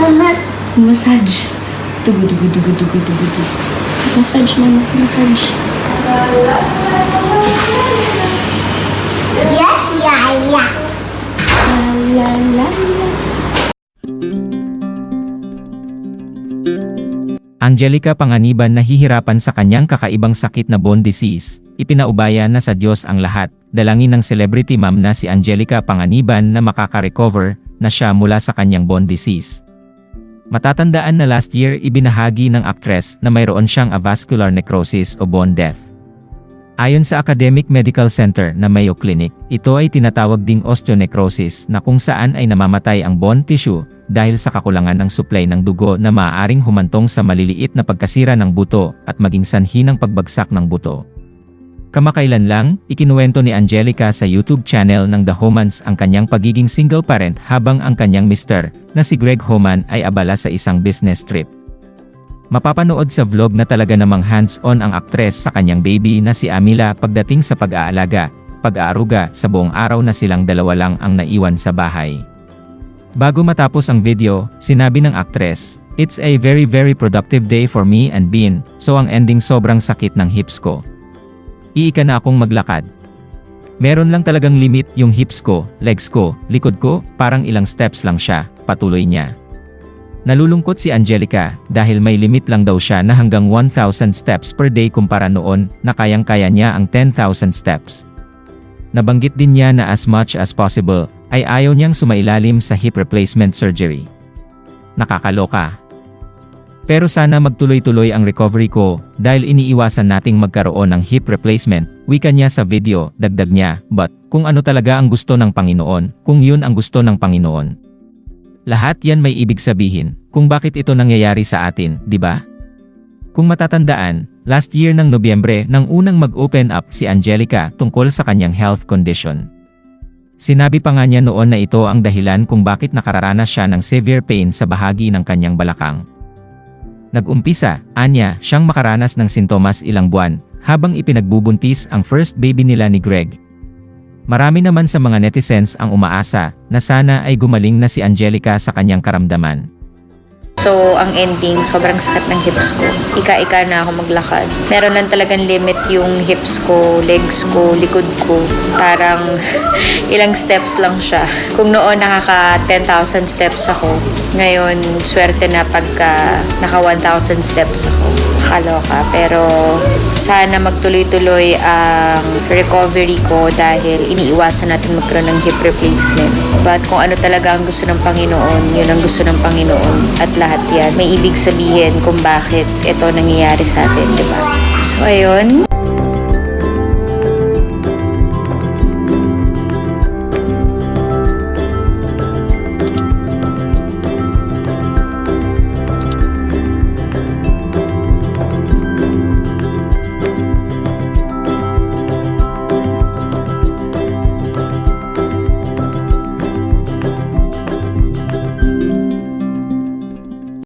Mama, Massage. Massage mama, massage. ya, ya, ya. La, la, la. Angelica Panganiban nahihirapan sa kanyang kakaibang sakit na bone disease. Ipinaubaya na sa Diyos ang lahat. Dalangin ng celebrity ma'am na si Angelica Panganiban na makaka-recover na siya mula sa kanyang bone disease. Matatandaan na last year ibinahagi ng actress na mayroon siyang avascular necrosis o bone death. Ayon sa Academic Medical Center na Mayo Clinic, ito ay tinatawag ding osteonecrosis na kung saan ay namamatay ang bone tissue dahil sa kakulangan ng supply ng dugo na maaaring humantong sa maliliit na pagkasira ng buto at maging sanhi ng pagbagsak ng buto. Kamakailan lang, ikinuwento ni Angelica sa YouTube channel ng The Homans ang kanyang pagiging single parent habang ang kanyang mister, na si Greg Homan ay abala sa isang business trip. Mapapanood sa vlog na talaga namang hands-on ang aktres sa kanyang baby na si Amila pagdating sa pag-aalaga, pag-aaruga sa buong araw na silang dalawa lang ang naiwan sa bahay. Bago matapos ang video, sinabi ng aktres, It's a very very productive day for me and Bean, so ang ending sobrang sakit ng hips ko. Iika na akong maglakad. Meron lang talagang limit yung hips ko, legs ko, likod ko, parang ilang steps lang siya, patuloy niya. Nalulungkot si Angelica dahil may limit lang daw siya na hanggang 1,000 steps per day kumpara noon na kayang-kaya niya ang 10,000 steps. Nabanggit din niya na as much as possible ay ayaw niyang sumailalim sa hip replacement surgery. Nakakaloka. Pero sana magtuloy-tuloy ang recovery ko dahil iniiwasan nating magkaroon ng hip replacement, wika niya sa video, dagdag niya, but kung ano talaga ang gusto ng Panginoon, kung yun ang gusto ng Panginoon. Lahat yan may ibig sabihin, kung bakit ito nangyayari sa atin, di ba? Kung matatandaan, last year ng Nobyembre nang unang mag-open up si Angelica tungkol sa kanyang health condition. Sinabi pa nga niya noon na ito ang dahilan kung bakit nakararanas siya ng severe pain sa bahagi ng kanyang balakang. Nag-umpisa, anya, siyang makaranas ng sintomas ilang buwan, habang ipinagbubuntis ang first baby nila ni Greg. Marami naman sa mga netizens ang umaasa na sana ay gumaling na si Angelica sa kanyang karamdaman. So, ang ending, sobrang sakit ng hips ko. Ika-ika na ako maglakad. Meron lang talagang limit yung hips ko, legs ko, likod ko. Parang ilang steps lang siya. Kung noon nakaka 10,000 steps ako, ngayon swerte na pagka naka 1,000 steps ako. Kaloka. Pero sana magtuloy-tuloy ang recovery ko dahil iniiwasan natin magkaroon ng hip replacement. But kung ano talaga ang gusto ng Panginoon, yun ang gusto ng Panginoon. At lahat yan, may ibig sabihin kung bakit ito nangyayari sa atin, di ba? So, ayun.